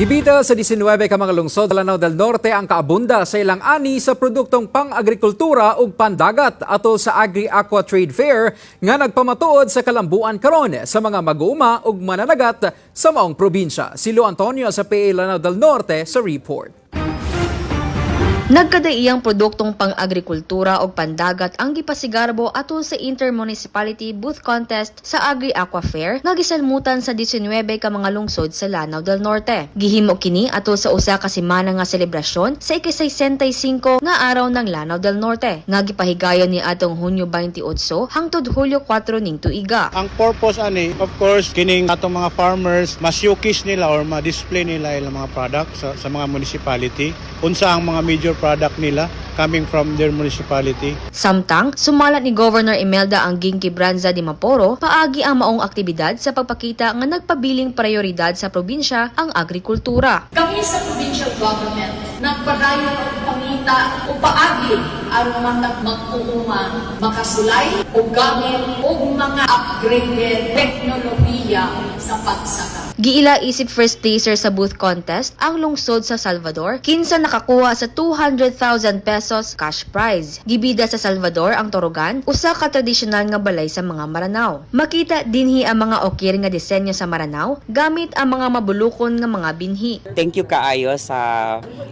Gibita sa 19 ka mga lungsod sa Lanao del Norte ang kaabunda sa ilang ani sa produktong pang-agrikultura ug pandagat atol sa Agri-Aqua Trade Fair nga nagpamatuod sa kalambuan karon sa mga mag-uuma ug mananagat sa maong probinsya. Si Lu Antonio sa PA Lanao del Norte sa report. Nagkadaiyang produktong pang-agrikultura o pandagat ang gipasigarbo atol sa Intermunicipality Booth Contest sa Agri-Aqua Fair nga gisalmutan sa 19 ka mga lungsod sa Lanao del Norte. Gihimo kini atol sa usa ka semana nga selebrasyon sa ika-65 nga araw ng Lanao del Norte nga gipahigayon ni atong Hunyo 28 hangtod Hulyo 4 ning tuiga. Ang purpose ani, of course, kining atong mga farmers, mas showcase nila or ma-display nila ilang mga product sa, sa mga municipality. Unsa ang mga major product nila coming from their municipality. Samtang, sumalat ni Governor Imelda Angging Quibranza de Maporo, paagi ang maong aktibidad sa pagpakita nga nagpabiling prioridad sa probinsya ang agrikultura. Kami sa provincial government, nagpadayon og pangita o paagi aron matag mag-uuma makasulay o gamit o mga upgraded teknolohiya sa pagsaka. Giila isip first placer sa booth contest ang lungsod sa Salvador, kinsa nakakuha sa 200,000 pesos cash prize. Gibida sa Salvador ang Torogan, usa ka tradisyonal nga balay sa mga Maranao. Makita dinhi ang mga okir nga disenyo sa Maranao gamit ang mga mabulukon nga mga binhi. Thank you kaayo sa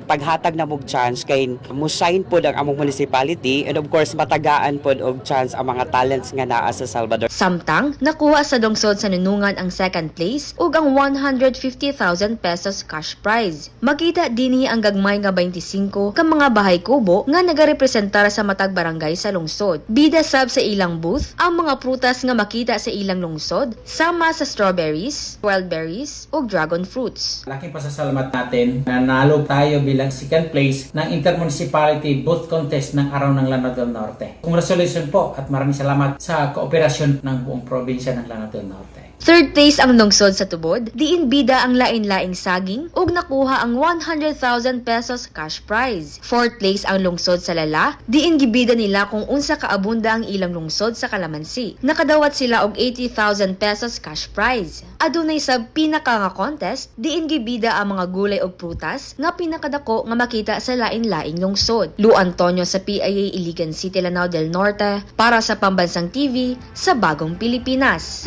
paghatag na mog chance kay musayn pod ang among municipality and of course matagaan pod og chance ang mga talents nga naa sa Salvador. Samtang, nakuha sa lungsod sa nunungan ang second place ug ang 150,000 pesos cash prize. Makita dinhi ang gagmay nga 25 ka mga bahay kubo nga nagarepresentar sa matag barangay sa lungsod. Bida sab sa ilang booth ang mga prutas nga makita sa ilang lungsod sama sa strawberries, wild berries ug dragon fruits. Laking pasasalamat natin na nalo tayo bilang second place ng Intermunicipality Booth Contest ng Araw ng Lanao del Norte. Congratulations po at maraming salamat sa kooperasyon ng buong probinsya ng Lanao del Norte. Third place ang lungsod sa tubod, diin bida ang lain-laing saging ug nakuha ang 100,000 pesos cash prize. Fourth place ang lungsod sa Lala, diin gibida nila kung unsa kaabunda ang ilang lungsod sa Kalamansi. Nakadawat sila og 80,000 pesos cash prize. Adunay sa pinaka nga contest, diin gibida ang mga gulay ug prutas nga pinakadako nga makita sa lain-laing lungsod. Lu Antonio sa PIA Iligan City, Lanao del Norte para sa Pambansang TV sa Bagong Pilipinas.